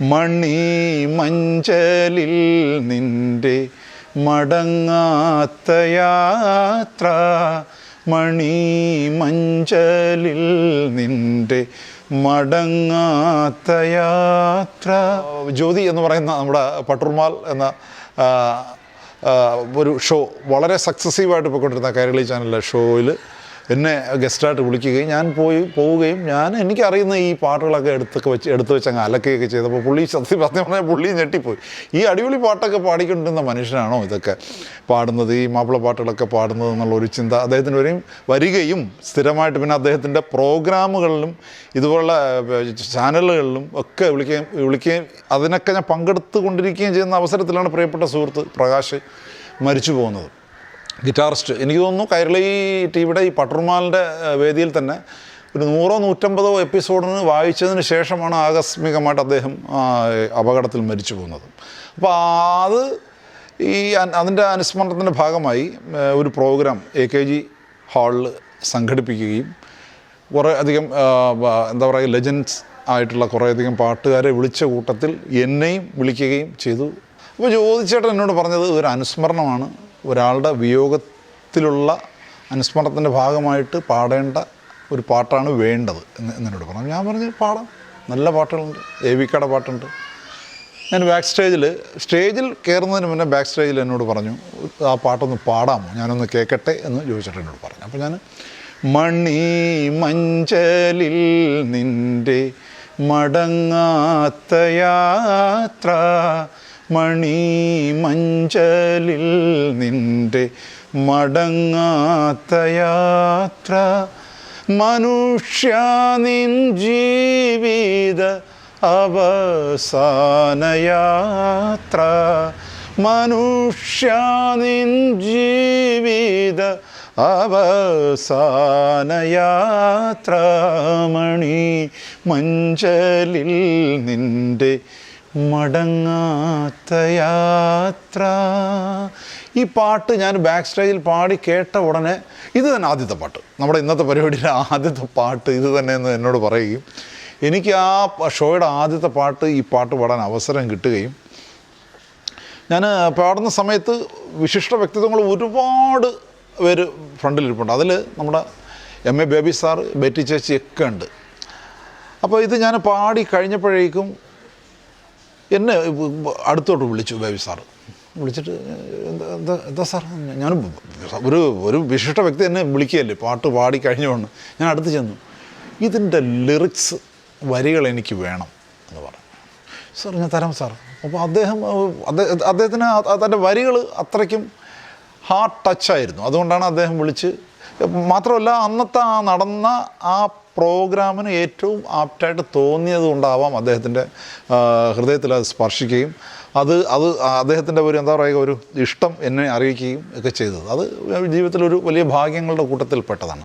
മണി മഞ്ചലിൽ നിന്റെ മടങ്ങാത്ത യാത്ര. മണി മഞ്ചലിൽ നിന്റെ മടങ്ങാത്ത യാത്ര. ജ്യോതി എന്ന് പറയുന്ന നമ്മുടെ പട്ടുർമാൽ എന്ന ഒരു ഷോ വളരെ സക്സസീവായിട്ട് പോയിക്കൊണ്ടിരുന്ന കൈരളി ചാനലിലെ ഷോയിൽ എന്നെ ഗസ്റ്റായിട്ട് വിളിക്കുകയും ഞാൻ പോയി പോവുകയും ഞാൻ എനിക്കറിയുന്ന ഈ പാട്ടുകളൊക്കെ എടുത്തൊക്കെ വെച്ച് എടുത്തു വെച്ച് അങ്ങ് അലക്കുകയൊക്കെ ചെയ്തപ്പോൾ പുള്ളി സത്യം സത്യം പറഞ്ഞാൽ പുള്ളി ഞെട്ടിപ്പോയി. ഈ അടിപൊളി പാട്ടൊക്കെ പാടിക്കൊണ്ടിരുന്ന മനുഷ്യനാണോ ഇതൊക്കെ പാടുന്നത്? ഈ മാപ്പിള പാട്ടുകളൊക്കെ പാടുന്നത് എന്നുള്ള ഒരു ചിന്ത അദ്ദേഹത്തിന് വരെയും വരികയും സ്ഥിരമായിട്ട് പിന്നെ അദ്ദേഹത്തിന്റെ പ്രോഗ്രാമുകളിലും ഇതുപോലുള്ള ചാനലുകളിലും ഒക്കെ വിളിക്കുകയും വിളിക്കുകയും അതിനൊക്കെ ഞാൻ പങ്കെടുത്തു കൊണ്ടിരിക്കുകയും ചെയ്യുന്ന അവസരത്തിലാണ് പ്രിയപ്പെട്ട സുഹൃത്ത് പ്രകാശ് മരിച്ചു പോകുന്നത്. ഗിറ്റാറിസ്റ്റ്. എനിക്ക് തോന്നുന്നു കൈരളി ടിവിയുടെ ഈ പട്ടർമാലിന്റെ വേദിയിൽ തന്നെ ഒരു നൂറോ നൂറ്റമ്പതോ എപ്പിസോഡിന് വായിച്ചതിന് ശേഷമാണ് ആകസ്മികമായിട്ട് അദ്ദേഹം അപകടത്തിൽ മരിച്ചു പോകുന്നത്. അപ്പോൾ അത് ഈ അതിന്റെ അനുസ്മരണത്തിന്റെ ഭാഗമായി ഒരു പ്രോഗ്രാം എ കെ ജി ഹാളിൽ സംഘടിപ്പിക്കുകയും കുറേ അധികം എന്താ പറയുക ലെജൻസ് ആയിട്ടുള്ള കുറേയധികം പാട്ടുകാരെ വിളിച്ച കൂട്ടത്തിൽ എന്നെയും വിളിക്കുകയും ചെയ്തു. അപ്പോൾ ജ്യോതിച്ചേട്ടൻ എന്നോട് പറഞ്ഞത് ഒരു അനുസ്മരണമാണ്. ഒരാളുടെ വിയോഗത്തിലുള്ള അനുസ്മരണത്തിന്റെ ഭാഗമായിട്ട് പാടേണ്ട ഒരു പാട്ടാണ് വേണ്ടത് എന്ന് എന്നോട് പറഞ്ഞു. ഞാൻ പറഞ്ഞു പാടാം. നല്ല പാട്ടുകളുണ്ട്. എ വി കട പാട്ടുണ്ട്. ഞാൻ ബാക്ക് സ്റ്റേജിൽ സ്റ്റേജിൽ കയറുന്നതിന് മുന്നേ ബാക്ക് സ്റ്റേജിൽ എന്നോട് പറഞ്ഞു ആ പാട്ടൊന്ന് പാടാമോ? ഞാനൊന്ന് കേൾക്കട്ടെ എന്ന് ചോദിച്ചിട്ട് എന്നോട് പറഞ്ഞു. അപ്പോൾ ഞാൻ മണി മഞ്ചലിൽ നിന്റെ മടങ്ങാത്ത യാത്ര മണി മഞ്ചലിൽ നിന്റെ മടങ്ങാത്ത യാത്ര. മനുഷ്യനിൻ ജീവിത അവസാനയാത്ര മനുഷ്യനിൻ ജീവിത അവസാനയാത്ര മണി മഞ്ചലിൽ നിന്റെ മടങ്ങാത്ത യാത്ര. ഈ പാട്ട് ഞാൻ ബാക്ക് സ്റ്റേജിൽ പാടി കേട്ട ഉടനെ ഇത് തന്നെ ആദ്യത്തെ പാട്ട്. നമ്മുടെ ഇന്നത്തെ പരിപാടിയിലെ ആദ്യത്തെ പാട്ട് ഇത് തന്നെ എന്ന് എന്നോട് പറയുകയും എനിക്ക് ആ ഷോയുടെ ആദ്യത്തെ പാട്ട് ഈ പാട്ട് പാടാൻ അവസരം കിട്ടുകയും ഞാൻ പാടുന്ന സമയത്ത് വിശിഷ്ട വ്യക്തിത്വങ്ങൾ ഒരുപാട് പേര് ഫ്രണ്ടിലിരിപ്പുണ്ട്. അതിൽ നമ്മുടെ M A Baby sir Betty ചേച്ചി ഒക്കെ ഉണ്ട്. അപ്പോൾ ഇത് ഞാൻ പാടി കഴിഞ്ഞപ്പോഴേക്കും എന്നെ അടുത്തോട്ട് വിളിച്ചു ബേബി സാറ്. വിളിച്ചിട്ട് എന്താ എന്താ സാർ ഞാൻ ഒരു ഒരു വിശിഷ്ട വ്യക്തി എന്നെ വിളിക്കുകയല്ലേ? പാട്ട് പാടി കഴിഞ്ഞുകൊണ്ട് ഞാൻ അടുത്ത് ചെന്നു. ഇതിന്റെ ലിറിക്സ് വരികൾ എനിക്ക് വേണം എന്ന് പറഞ്ഞു. സാർ ഞാൻ തരാം സാർ. അപ്പോൾ അദ്ദേഹം അദ്ദേഹത്തിന് തന്റെ വരികൾ അത്രയ്ക്കും ഹാർട്ട് ടച്ചായിരുന്നു. അതുകൊണ്ടാണ് അദ്ദേഹം വിളിച്ച് മാത്രമല്ല അന്നത്തെ ആ നടന്ന ആ പ്രോഗ്രാമിന് ഏറ്റവും ആപ്റ്റായിട്ട് തോന്നിയത് കൊണ്ടാവാം അദ്ദേഹത്തിന്റെ ഹൃദയത്തിൽ അത് സ്പർശിക്കുകയും അത് അത് അദ്ദേഹത്തിന്റെ ഒരു എന്താ പറയുക ഒരു ഇഷ്ടം എന്നെ അറിയിക്കുകയും ഒക്കെ ചെയ്തത്. അത് ജീവിതത്തിലൊരു വലിയ ഭാഗ്യങ്ങളുടെ കൂട്ടത്തിൽപ്പെട്ടതാണ്.